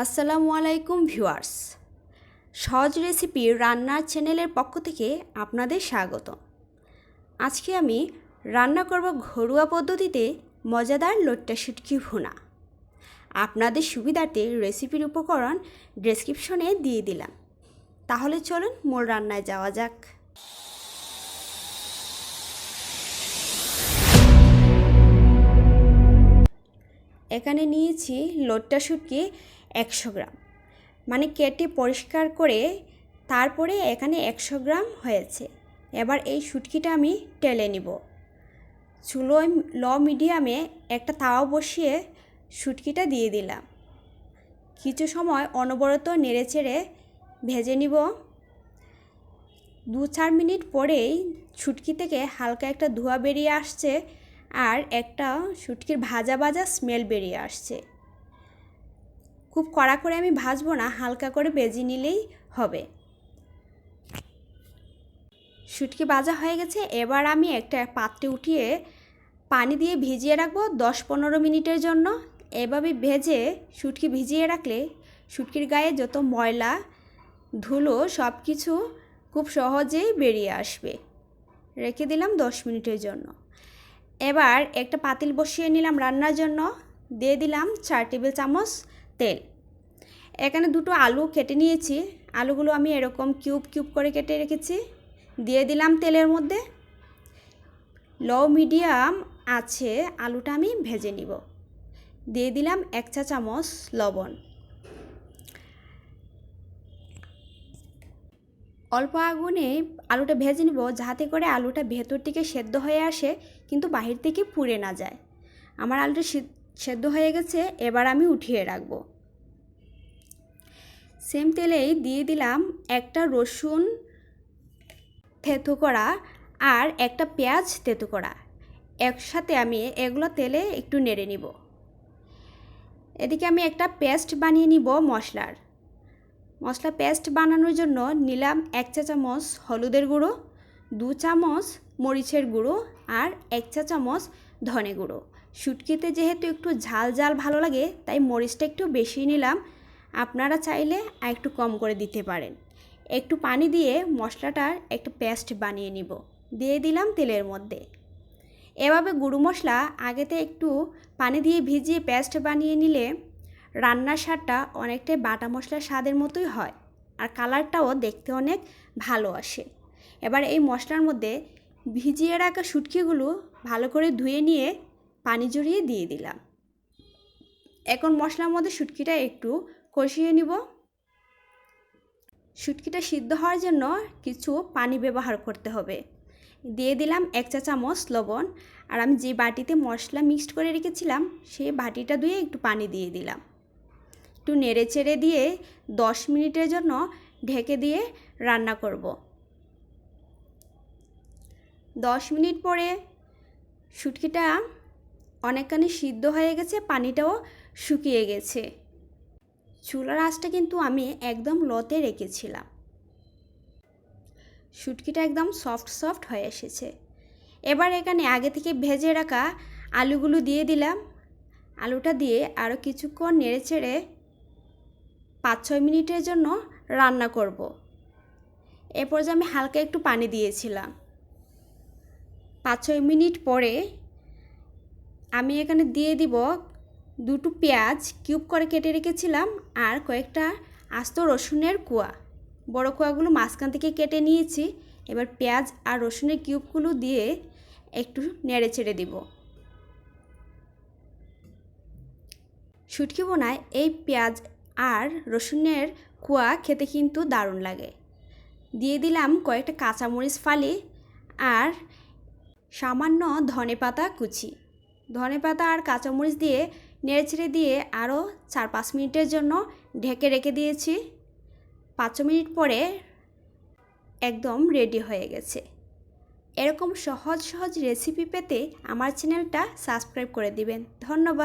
আসসালামু আলাইকুম ভিউয়ার্স। সহজ রেসিপি রান্নার চ্যানেলের পক্ষ থেকে আপনাদের স্বাগত আজকে আমি রান্না করব ঘরোয়া পদ্ধতিতে মজাদার লোট্টা শুটকি ভুনা। আপনাদের সুবিধার্থে রেসিপির উপকরণ ডেসক্রিপশনে দিয়ে দিলাম। তাহলে চলুন মূল রান্নায় যাওয়া যাক। এখানে নিয়েছি লোট্টা শুটকি একশো গ্রাম। মানে কেটে পরিষ্কার করে তারপরে এখানে একশো গ্রাম হয়েছে। এবার এই শুটকিটা আমি টেলে নিব। চুলোয় ল মিডিয়ামে একটা তাওয়া বসিয়ে শুটকিটা দিয়ে দিলাম। কিছু সময় অনবরত নেড়েচেড়ে ভেজে নিব। দু চার মিনিট পরেই শুটকি থেকে হালকা একটা ধোঁয়া বেরিয়ে আসছে আর একটা শুটকির ভাজা ভাজা স্মেল বেরিয়ে আসছে। খুব কড়া করে আমি ভাজবো না, হালকা করে বেজে নিলেই হবে। শুটকি ভাজা হয়ে গেছে, এবার আমি একটা পাত্রে উঠিয়ে পানি দিয়ে ভিজিয়ে রাখব দশ পনেরো মিনিটের জন্য। এভাবে ভেজে শুটকি ভিজিয়ে রাখলে শুটকির গায়ে যত ময়লা, ধুলো সব কিছু খুব সহজেই বেরিয়ে আসবে। রেখে দিলাম দশ মিনিটের জন্য। এবার একটা পাতিল বসিয়ে নিলাম রান্নার জন্য, দিয়ে দিলাম চার টেবিল চামচ তেল। এখানে দুটো আলু কেটে নিয়েছি। আলুগুলো আমি এরকম কিউব কিউব করে কেটে রেখেছি। দিয়ে দিলাম তেলের মধ্যে। লো মিডিয়াম আছে, আলুটা আমি ভেজে নিব। দিয়ে দিলাম এক চা চামচ লবণ। অল্প আগুনে আলুটা ভেজে নিব যাতে করে আলুটা ভেতর থেকে সেদ্ধ হয়ে আসে, কিন্তু বাহির থেকে পুড়ে না যায়। আমার আলুটা সেদ্ধ হয়ে গেছে, এবার আমি উঠিয়ে রাখব। সেম তেলেই দিয়ে দিলাম একটা রসুন থেতো করা আর একটা পেঁয়াজ তেতো করা। একসাথে আমি এগুলো তেলে একটু নেড়ে নিব। এদিকে আমি একটা পেস্ট বানিয়ে নিব মশলার। মশলা পেস্ট বানানোর জন্য নিলাম এক চা চামচ হলুদের গুঁড়ো, দু চামচ মরিচের গুঁড়ো আর এক চা চামচ ধনে গুঁড়ো। শুটকিতে যেহেতু একটু ঝাল ঝাল ভালো লাগে, তাই মরিচটা একটু বেশি নিলাম। আপনারা চাইলে আর একটু কম করে দিতে পারেন। একটু পানি দিয়ে মশলাটার একটা পেস্ট বানিয়ে নিব। দিয়ে দিলাম তেলের মধ্যে। এভাবে গুঁড়ো মশলা আগেতে একটু পানি দিয়ে ভিজিয়ে পেস্ট বানিয়ে নিলে রান্নার স্বাদটা অনেকটাই বাটা মশলার স্বাদের মতোই হয় আর কালারটাও দেখতে অনেক ভালো আসে। এবার এই মশলার মধ্যে ভিজিয়ে রাখা শুটকিগুলো ভালো করে ধুয়ে নিয়ে পানি জড়িয়ে দিয়ে দিলাম। এখন মশলার মধ্যে শুটকিটা একটু কষিয়ে নিব। শুটকিটা সিদ্ধ হওয়ার জন্য কিছু পানি ব্যবহার করতে হবে। দিয়ে দিলাম এক চা চামচ লবণ। আর আমি যে বাটিতে মশলা মিক্সড করে রেখেছিলাম সেই বাটিটা ধুয়ে একটু পানি দিয়ে দিলাম। একটু নেড়ে চেড়ে দিয়ে দশ মিনিটের জন্য ঢেকে দিয়ে রান্না করব। দশ মিনিট পরে শুটকিটা অনেকখানি সিদ্ধ হয়ে গেছে, পানিটাও শুকিয়ে গেছে। চুলার আঁচটা কিন্তু আমি একদম লতে রেখেছিলাম। শুটকিটা একদম সফট সফট হয়ে এসেছে। এবার এখানে আগে থেকে ভেজে রাখা আলুগুলো দিয়ে দিলাম। আলুটা দিয়ে আরও কিছুক্ষণ নেড়ে ছেড়ে পাঁচ ছয় মিনিটের জন্য রান্না করব। এরপর যে আমি হালকা একটু পানি দিয়েছিলাম। পাঁচ ছয় মিনিট পরে আমি এখানে দিয়ে দিব দুটো পেঁয়াজ কিউব করে কেটে রেখেছিলাম আর কয়েকটা আস্ত রসুনের কুয়া। বড় কুয়াগুলো মাঝখান থেকে কেটে নিয়েছি। এবার পেঁয়াজ আর রসুনের কিউবগুলো দিয়ে একটু নেড়ে ছেড়ে দিব। শুটকি বোনায় এই পেঁয়াজ আর রসুনের কুয়া খেতে কিন্তু দারুণ লাগে। দিয়ে দিলাম কয়েকটা কাঁচামরিচ ফালি আর সামান্য ধনে পাতা কুচি। ধনে পাতা আর কাঁচামরিচ দিয়ে নেড়েছেড়ে দিয়ে আরও চার পাঁচ মিনিটের জন্য ঢেকে রেখে দিয়েছি। পাঁচ মিনিট পরে একদম রেডি হয়ে গেছে। এরকম সহজ সহজ রেসিপি পেতে আমার চ্যানেলটা সাবস্ক্রাইব করে দিবেন। ধন্যবাদ।